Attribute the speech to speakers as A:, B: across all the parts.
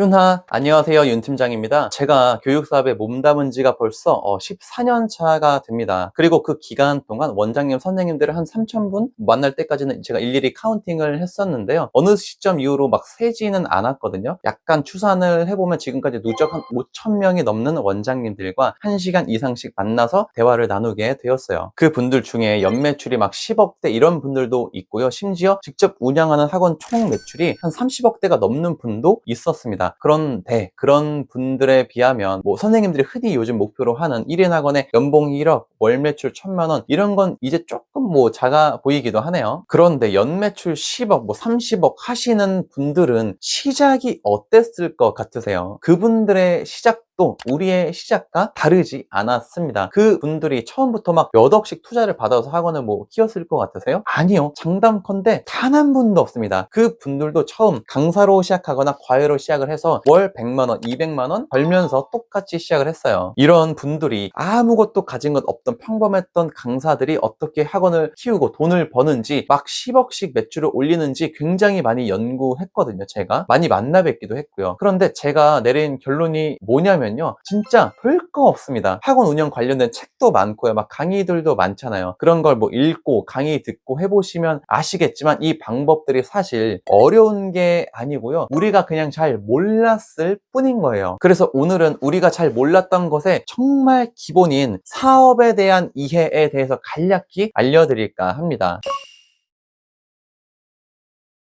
A: 윤하, 안녕하세요. 윤 팀장입니다. 제가 교육사업에 몸담은 지가 벌써 14년 차가 됩니다. 그리고 그 기간 동안 원장님, 선생님들을 한 3,000분 만날 때까지는 제가 일일이 카운팅을 했었는데요. 어느 시점 이후로 막 세지는 않았거든요. 약간 추산을 해보면 지금까지 누적 한 5,000명이 넘는 원장님들과 1시간 이상씩 만나서 대화를 나누게 되었어요. 그 분들 중에 연매출이 막 10억대 이런 분들도 있고요. 심지어 직접 운영하는 학원 총 매출이 한 30억대가 넘는 분도 있었습니다. 그런데 그런 분들에 비하면 뭐 선생님들이 흔히 요즘 목표로 하는 1인 학원의 연봉 1억, 월 매출 1000만 원 이런 건 이제 조금 뭐 작아 보이기도 하네요. 그런데 연 매출 10억, 뭐 30억 하시는 분들은 시작이 어땠을 것 같으세요? 그분들의 시작 또 우리의 시작과 다르지 않았습니다. 그 분들이 처음부터 막 몇 억씩 투자를 받아서 학원을 뭐 키웠을 것 같으세요? 아니요. 장담컨대 단 한 분도 없습니다. 그 분들도 처음 강사로 시작하거나 과외로 시작을 해서 월 100만 원, 200만 원 벌면서 똑같이 시작을 했어요. 이런 분들이 아무것도 가진 것 없던 평범했던 강사들이 어떻게 학원을 키우고 돈을 버는지 막 10억씩 매출을 올리는지 굉장히 많이 연구했거든요. 제가 많이 만나 뵙기도 했고요. 그런데 제가 내린 결론이 뭐냐면 요. 진짜 별거 없습니다. 학원 운영 관련된 책도 많고요. 막 강의들도 많잖아요. 그런 걸 뭐 읽고 강의 듣고 해보시면 아시겠지만 이 방법들이 사실 어려운 게 아니고요. 우리가 그냥 잘 몰랐을 뿐인 거예요. 그래서 오늘은 우리가 잘 몰랐던 것에 정말 기본인 사업에 대한 이해에 대해서 간략히 알려드릴까 합니다.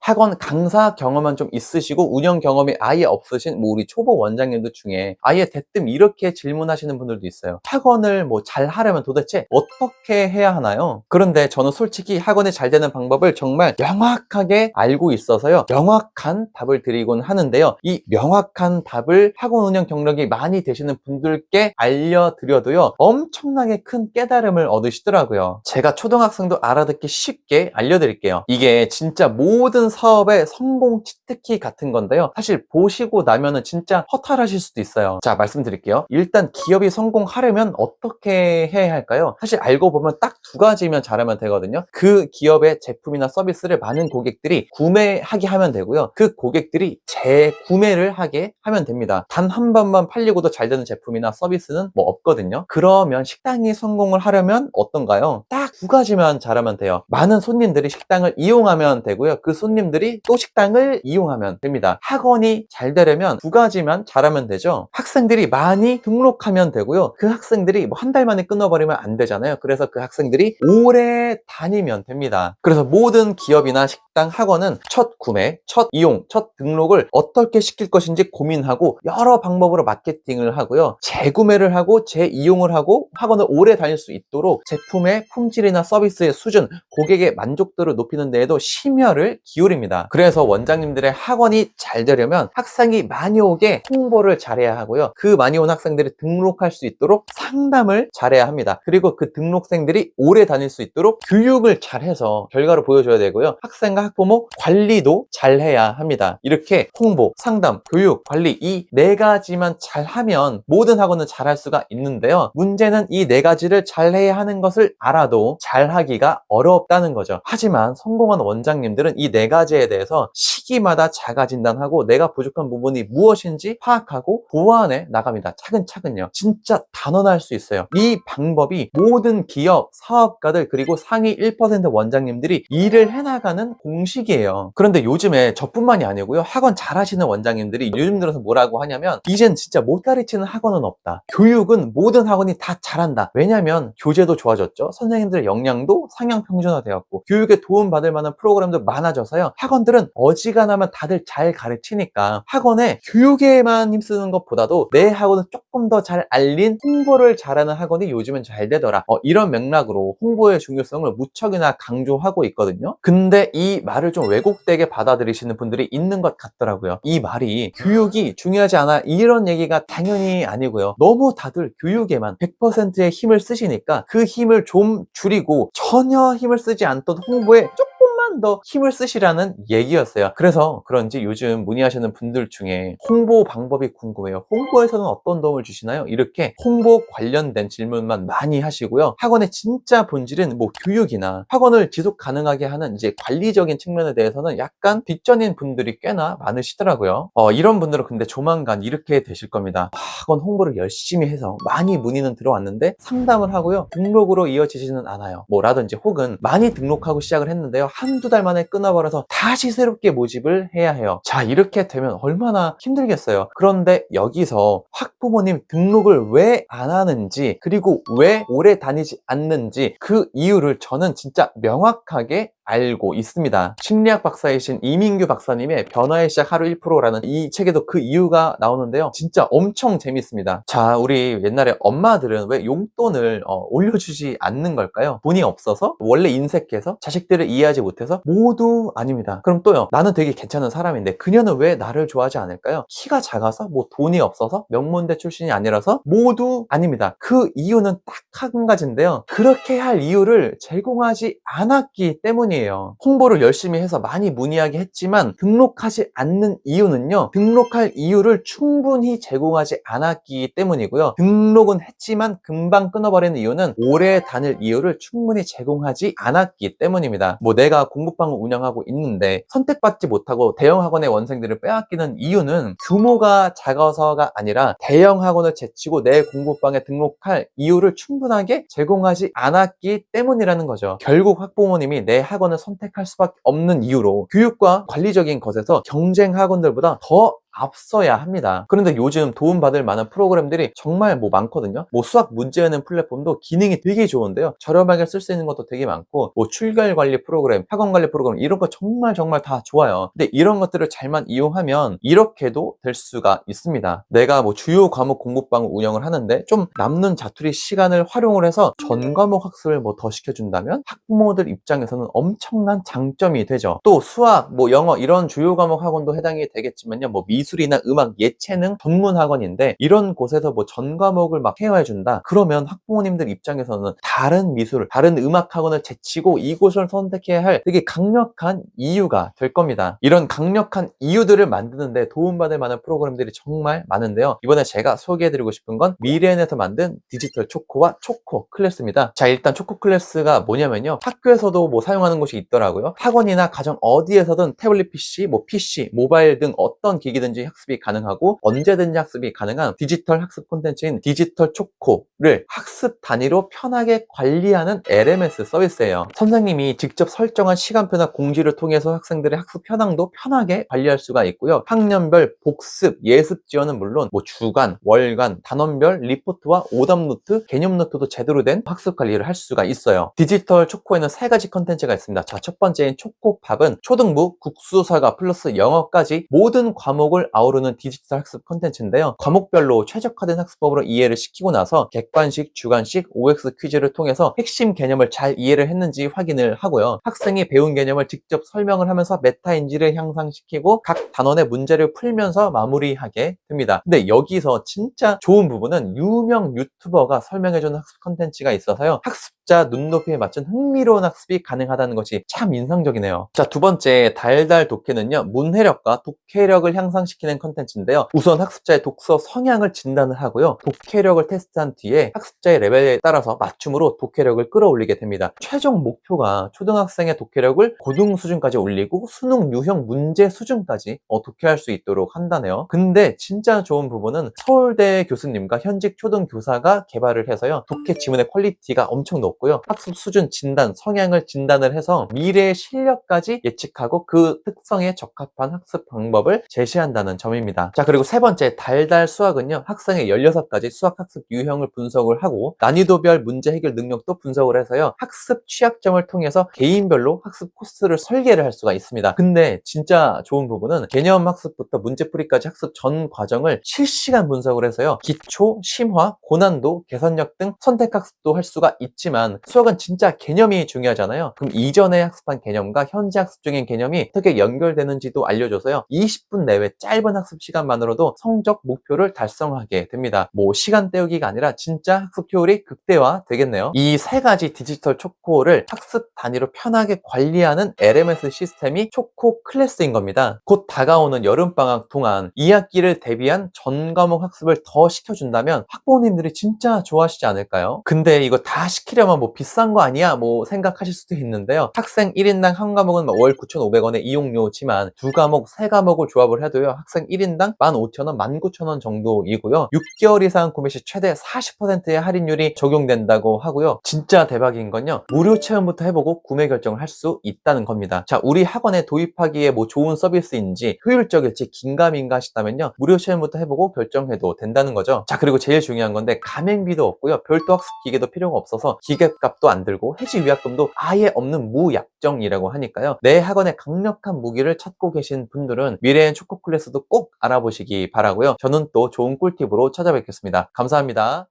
A: 학원 강사 경험은 좀 있으시고 운영 경험이 아예 없으신 뭐 우리 초보 원장님들 중에 아예 대뜸 이렇게 질문하시는 분들도 있어요. 학원을 뭐 잘 하려면 도대체 어떻게 해야 하나요? 그런데 저는 솔직히 학원이 잘 되는 방법을 정말 명확하게 알고 있어서요. 명확한 답을 드리곤 하는데요. 이 명확한 답을 학원 운영 경력이 많이 되시는 분들께 알려드려도요. 엄청나게 큰 깨달음을 얻으시더라고요. 제가 초등학생도 알아듣기 쉽게 알려드릴게요. 이게 진짜 모든 사업의 성공 치트키 같은 건데요. 사실 보시고 나면은 진짜 허탈하실 수도 있어요. 자, 말씀드릴게요. 일단 기업이 성공하려면 어떻게 해야 할까요? 사실 알고 보면 딱 두 가지면 잘하면 되거든요. 그 기업의 제품이나 서비스를 많은 고객들이 구매하게 하면 되고요. 그 고객들이 재구매를 하게 하면 됩니다. 단 한 번만 팔리고도 잘 되는 제품이나 서비스는 뭐 없거든요. 그러면 식당이 성공을 하려면 어떤가요? 딱 두 가지만 잘하면 돼요. 많은 손님들이 식당을 이용하면 되고요. 그 손님들이 또 식당을 이용하면 됩니다. 학원이 잘 되려면 두 가지만 잘하면 되죠. 학생들이 많이 등록하면 되고요. 그 학생들이 뭐 한 달 만에 끊어버리면 안 되잖아요. 그래서 그 학생들이 오래 다니면 됩니다. 그래서 모든 기업이나 식당, 학원은 첫 구매, 첫 이용, 첫 등록을 어떻게 시킬 것인지 고민하고 여러 방법으로 마케팅을 하고요. 재구매를 하고 재이용을 하고 학원을 오래 다닐 수 있도록 제품의 품질 이나 서비스의 수준, 고객의 만족도를 높이는 데에도 심혈을 기울입니다. 그래서 원장님들의 학원이 잘 되려면 학생이 많이 오게 홍보를 잘해야 하고요. 그 많이 온 학생들이 등록할 수 있도록 상담을 잘해야 합니다. 그리고 그 등록생들이 오래 다닐 수 있도록 교육을 잘해서 결과를 보여줘야 되고요. 학생과 학부모 관리도 잘해야 합니다. 이렇게 홍보, 상담, 교육, 관리 이 네 가지만 잘하면 모든 학원은 잘할 수가 있는데요. 문제는 이 네 가지를 잘해야 하는 것을 알아도 잘하기가 어렵다는 거죠. 하지만 성공한 원장님들은 이 네 가지에 대해서 시기마다 자가 진단하고 내가 부족한 부분이 무엇인지 파악하고 보완해 나갑니다. 차근차근요. 진짜 단언할 수 있어요. 이 방법이 모든 기업, 사업가들 그리고 상위 1% 원장님들이 일을 해나가는 공식이에요. 그런데 요즘에 저뿐만이 아니고요. 학원 잘하시는 원장님들이 요즘 들어서 뭐라고 하냐면 이젠 진짜 못 가르치는 학원은 없다. 교육은 모든 학원이 다 잘한다. 왜냐면 교재도 좋아졌죠. 선생님들 의 역량도 상향 평준화되었고 교육에 도움받을 만한 프로그램도 많아져서요. 학원들은 어지간하면 다들 잘 가르치니까 학원에 교육에만 힘쓰는 것보다도 내 학원을 조금 더 잘 알린 홍보를 잘하는 학원이 요즘은 잘 되더라. 어, 이런 맥락으로 홍보의 중요성을 무척이나 강조하고 있거든요. 근데 이 말을 좀 왜곡되게 받아들이시는 분들이 있는 것 같더라고요. 이 말이 교육이 중요하지 않아 이런 얘기가 당연히 아니고요. 너무 다들 교육에만 100%의 힘을 쓰시니까 그 힘을 좀 줄 이고 전혀 힘을 쓰지 않던 홍보에 조금만 조금만 더 힘을 쓰시라는 얘기였어요. 그래서 그런지 요즘 문의하시는 분들 중에 홍보 방법이 궁금해요. 홍보에서는 어떤 도움을 주시나요? 이렇게 홍보 관련된 질문만 많이 하시고요. 학원의 진짜 본질은 뭐 교육이나 학원을 지속 가능하게 하는 이제 관리적인 측면에 대해서는 약간 뒷전인 분들이 꽤나 많으시더라고요. 어, 이런 분들은 근데 조만간 이렇게 되실 겁니다. 학원 홍보를 열심히 해서 많이 문의는 들어왔는데 상담을 하고요. 등록으로 이어지지는 않아요. 뭐라든지 혹은 많이 등록하고 시작을 했는데요. 한두 달 만에 끊어버려서 다시 새롭게 모집을 해야 해요. 자, 이렇게 되면 얼마나 힘들겠어요. 그런데 여기서 학부모님 등록을 왜 안 하는지 그리고 왜 오래 다니지 않는지 그 이유를 저는 진짜 명확하게 알고 있습니다. 심리학 박사이신 이민규 박사님의 변화의 시작 하루 1%라는 이 책에도 그 이유가 나오는데요. 진짜 엄청 재밌습니다. 자, 우리 옛날에 엄마들은 왜 용돈을 어, 올려주지 않는 걸까요? 돈이 없어서? 원래 인색해서? 자식들을 이해하지 못해서? 모두 아닙니다. 그럼 또요. 나는 되게 괜찮은 사람인데 그녀는 왜 나를 좋아하지 않을까요? 키가 작아서? 뭐 돈이 없어서? 명문대 출신이 아니라서? 모두 아닙니다. 그 이유는 딱 한 가지인데요. 그렇게 할 이유를 제공하지 않았기 때문 이에요. 홍보를 열심히 해서 많이 문의하게 했지만 등록하지 않는 이유는요. 등록할 이유를 충분히 제공하지 않았기 때문이고요. 등록은 했지만 금방 끊어버리는 이유는 오래 다닐 이유를 충분히 제공하지 않았기 때문입니다. 뭐 내가 공부방을 운영하고 있는데 선택받지 못하고 대형 학원의 원생들을 빼앗기는 이유는 규모가 작아서가 아니라 대형 학원을 제치고 내 공부방에 등록할 이유를 충분하게 제공하지 않았기 때문이라는 거죠. 결국 학부모님이 내 학원 을 선택할 수밖에 없는 이유로 교육과 관리적인 것에서 경쟁 학원들보다 더 앞서야 합니다. 그런데 요즘 도움받을 만한 프로그램들이 정말 뭐 많거든요. 뭐 수학 문제하는 플랫폼도 기능이 되게 좋은데요. 저렴하게 쓸 수 있는 것도 되게 많고 뭐 출결 관리 프로그램, 학원 관리 프로그램 이런 거 정말 정말 다 좋아요. 근데 이런 것들을 잘만 이용하면 이렇게도 될 수가 있습니다. 내가 뭐 주요 과목 공부방을 운영을 하는데 좀 남는 자투리 시간을 활용을 해서 전 과목 학습을 뭐 더 시켜준다면 학부모들 입장에서는 엄청난 장점이 되죠. 또 수학, 뭐 영어 이런 주요 과목 학원도 해당이 되겠지만요. 뭐 미 술이나 음악, 예체능 전문 학원인데 이런 곳에서 뭐 전 과목을 막 케어해준다. 그러면 학부모님들 입장에서는 다른 미술, 다른 음악 학원을 제치고 이곳을 선택해야 할 되게 강력한 이유가 될 겁니다. 이런 강력한 이유들을 만드는데 도움받을 만한 프로그램들이 정말 많은데요. 이번에 제가 소개해드리고 싶은 건 미래엔에서 만든 디지털 초코와 초코 클래스입니다. 자, 일단 초코 클래스가 뭐냐면요. 학교에서도 뭐 사용하는 곳이 있더라고요. 학원이나 가정 어디에서든 태블릿 PC, 뭐 PC, 모바일 등 어떤 기기든 지 학습이 가능하고 언제든지 학습이 가능한 디지털 학습 콘텐츠인 디지털 초코를 학습 단위로 편하게 관리하는 LMS 서비스예요. 선생님이 직접 설정한 시간표나 공지를 통해서 학생들의 학습 현황도 편하게 관리할 수가 있고요. 학년별 복습, 예습 지원은 물론 뭐 주간, 월간, 단원별 리포트와 오답 노트, 개념 노트도 제대로 된 학습 관리를 할 수가 있어요. 디지털 초코에는 세 가지 컨텐츠가 있습니다. 자, 첫 번째인 초코팝은 초등부, 국수, 사과 플러스 영어까지 모든 과목을 아우르는 디지털 학습 컨텐츠인데요. 과목별로 최적화된 학습법으로 이해를 시키고 나서 객관식, 주관식, OX 퀴즈를 통해서 핵심 개념을 잘 이해를 했는지 확인을 하고요. 학생이 배운 개념을 직접 설명을 하면서 메타인지를 향상시키고 각 단원의 문제를 풀면서 마무리하게 됩니다. 근데 여기서 진짜 좋은 부분은 유명 유튜버가 설명해주는 학습 컨텐츠가 있어서요. 학습자 눈높이에 맞춘 흥미로운 학습이 가능하다는 것이 참 인상적이네요. 자, 두 번째 달달 독해는요. 문해력과 독해력을 향상시키는 컨텐츠인데요. 우선 학습자의 독서 성향을 진단을 하고요. 독해력을 테스트한 뒤에 학습자의 레벨에 따라서 맞춤으로 독해력을 끌어올리게 됩니다. 최종 목표가 초등학생의 독해력을 고등 수준까지 올리고 수능 유형 문제 수준까지 어, 독해할 수 있도록 한다네요. 근데 진짜 좋은 부분은 서울대 교수님과 현직 초등 교사가 개발을 해서요. 독해 지문의 퀄리티가 엄청 높고요. 학습 수준 진단, 성향을 진단을 해서 미래의 실력까지 예측하고 그 특성에 적합한 학습 방법을 제시한다는 점입니다. 자, 그리고 세 번째 달달 수학은요. 학생의 16가지 수학 학습 유형을 분석을 하고 난이도별 문제 해결 능력도 분석을 해서요. 학습 취약점을 통해서 개인별로 학습 코스를 설계를 할 수가 있습니다. 근데 진짜 좋은 부분은 개념 학습부터 문제풀이까지 학습 전 과정을 실시간 분석을 해서요. 기초, 심화, 고난도, 개선력 등 선택 학습도 할 수가 있지만 수학은 진짜 개념이 중요하잖아요. 그럼 이전에 학습한 개념과 현재 학습 중인 개념이 어떻게 연결되는지도 알려줘서요. 20분 내외 짧은 짧은 학습 시간만으로도 성적 목표를 달성하게 됩니다. 뭐 시간 때우기가 아니라 진짜 학습 효율이 극대화 되겠네요. 이 세 가지 디지털 초코를 학습 단위로 편하게 관리하는 LMS 시스템이 초코 클래스인 겁니다. 곧 다가오는 여름방학 동안 2학기를 대비한 전 과목 학습을 더 시켜준다면 학부모님들이 진짜 좋아하시지 않을까요? 근데 이거 다 시키려면 뭐 비싼 거 아니야? 뭐 생각하실 수도 있는데요. 학생 1인당 한 과목은 뭐월 9,500원의 이용료지만 두 과목, 세 과목을 조합을 해도요. 학생 1인당 15,000원, 19,000원 정도이고요. 6개월 이상 구매 시 최대 40%의 할인율이 적용된다고 하고요. 진짜 대박인 건요. 무료 체험부터 해보고 구매 결정을 할 수 있다는 겁니다. 자, 우리 학원에 도입하기에 뭐 좋은 서비스인지 효율적일지 긴가민가 하시다면요. 무료 체험부터 해보고 결정해도 된다는 거죠. 자, 그리고 제일 중요한 건데 가맹비도 없고요. 별도 학습 기계도 필요가 없어서 기계값도 안 들고 해지 위약금도 아예 없는 무약정이라고 하니까요. 내 학원에 강력한 무기를 찾고 계신 분들은 미래엔 초코 클래스 도 꼭 알아보시기 바라고요. 저는 또 좋은 꿀팁으로 찾아뵙겠습니다. 감사합니다.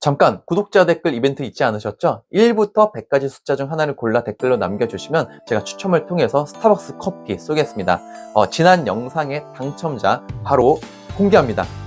A: 잠깐 구독자 댓글 이벤트 잊지 않으셨죠? 1부터 100까지 숫자 중 하나를 골라 댓글로 남겨주시면 제가 추첨을 통해서 스타벅스 커피 쏘겠습니다. 어, 지난 영상의 당첨자 바로 공개합니다.